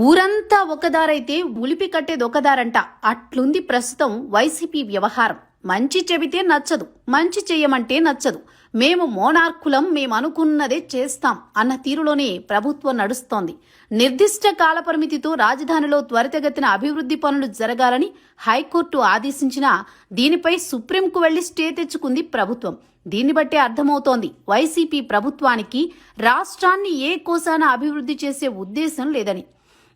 ఊరంతా ఒకదారైతే ఉలిపి కట్టేది ఒకదారంట అట్లుంది ప్రస్తుతం వైసీపీ వ్యవహారం. మంచి చెబితే నచ్చదు మంచి చెయ్యమంటే నచ్చదు. మేము మోనార్కులం మేము అనుకున్నదే చేస్తాం అన్న తీరులోనే ప్రభుత్వం నడుస్తోంది. నిర్దిష్ట కాలపరిమితితో రాజధానిలో త్వరితగతిన అభివృద్ధి పనులు జరగాలని హైకోర్టు ఆదేశించినా దీనిపై సుప్రీంకు వెళ్ళి స్టే తెచ్చుకుంది ప్రభుత్వం. దీన్ని బట్టే అర్థమవుతోంది వైసీపీ ప్రభుత్వానికి రాష్ట్రాన్ని ఏ కోసాన అభివృద్ధి చేసే ఉద్దేశం లేదని.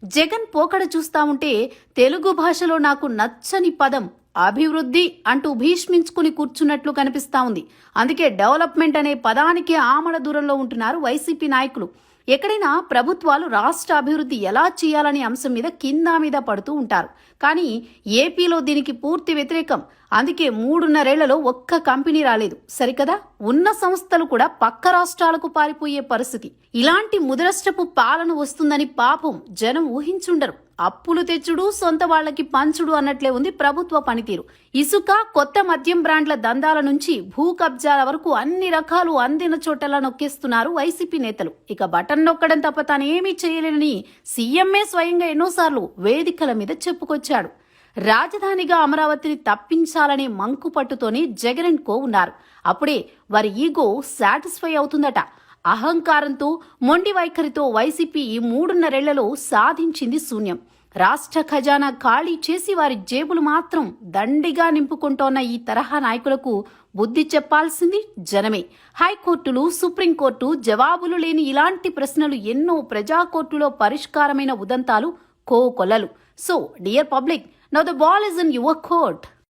జగన్ పోకడ చూస్తా ఉంటే తెలుగు భాషలో నాకు నచ్చని పదం అభివృద్ధి అంటూ భీష్మించుకుని కూర్చున్నట్లు కనిపిస్తా ఉంది. అందుకే డెవలప్మెంట్ అనే పదానికి ఆమడ దూరంలో ఉంటున్నారు వైసీపీ నాయకులు. ఎక్కడైనా ప్రభుత్వాలు రాష్ట్ర అభివృద్ధి ఎలా చేయాలనే అంశం మీద కింద మీద పడుతూ ఉంటారు. కానీ ఏపీలో దీనికి పూర్తి వ్యతిరేకం. అందుకే మూడున్నరేళ్ళలో ఒక్క కంపెనీ రాలేదు. సరికదా? ఉన్న సంస్థలు కూడా పక్క రాష్ట్రాలకు పారిపోయే పరిస్థితి. ఇలాంటి ముదరష్టపు పాలన వస్తుందని పాపం జనం ఊహించుండరు. అప్పులు తెచ్చుడు సొంత వాళ్ళకి పంచుడు అన్నట్లే ఉంది ప్రభుత్వ పనితీరు. ఇసుక కొత్త మద్యం బ్రాండ్ల దందాల నుంచి భూ కబ్జాల వరకు అన్ని రకాలు అందిన చోటలా నొక్కేస్తున్నారు వైసీపీ నేతలు. ఇక బటన్ నొక్కడం తప్ప తానేమీ చేయలేనని సీఎంఏ స్వయంగా ఎన్నోసార్లు వేదికల మీద చెప్పుకొచ్చాడు. రాజధానిగా అమరావతిని తప్పించాలనే మంకు పట్టుతోనే జగన్ కో ఉన్నారు. అప్పుడే వారి ఈగో సాటిస్ఫై అవుతుందట. అహంకారంతో మొండి వైఖరితో వైసీపీ ఈ మూడున్నరేళ్ళలో సాధించింది శూన్యం. రాష్ట్ర ఖజానా ఖాళీ చేసి వారి జేబులు మాత్రం దండిగా నింపుకుంటోన్న ఈ తరహా నాయకులకు బుద్ధి చెప్పాల్సింది జనమే. హైకోర్టులు సుప్రీంకోర్టు జవాబులు లేని ఇలాంటి ప్రశ్నలు ఎన్నో ప్రజా కోర్టులో పరిష్కారమైన ఉదంతాలు కోకొల్లలు so dear public now the ball is in your court.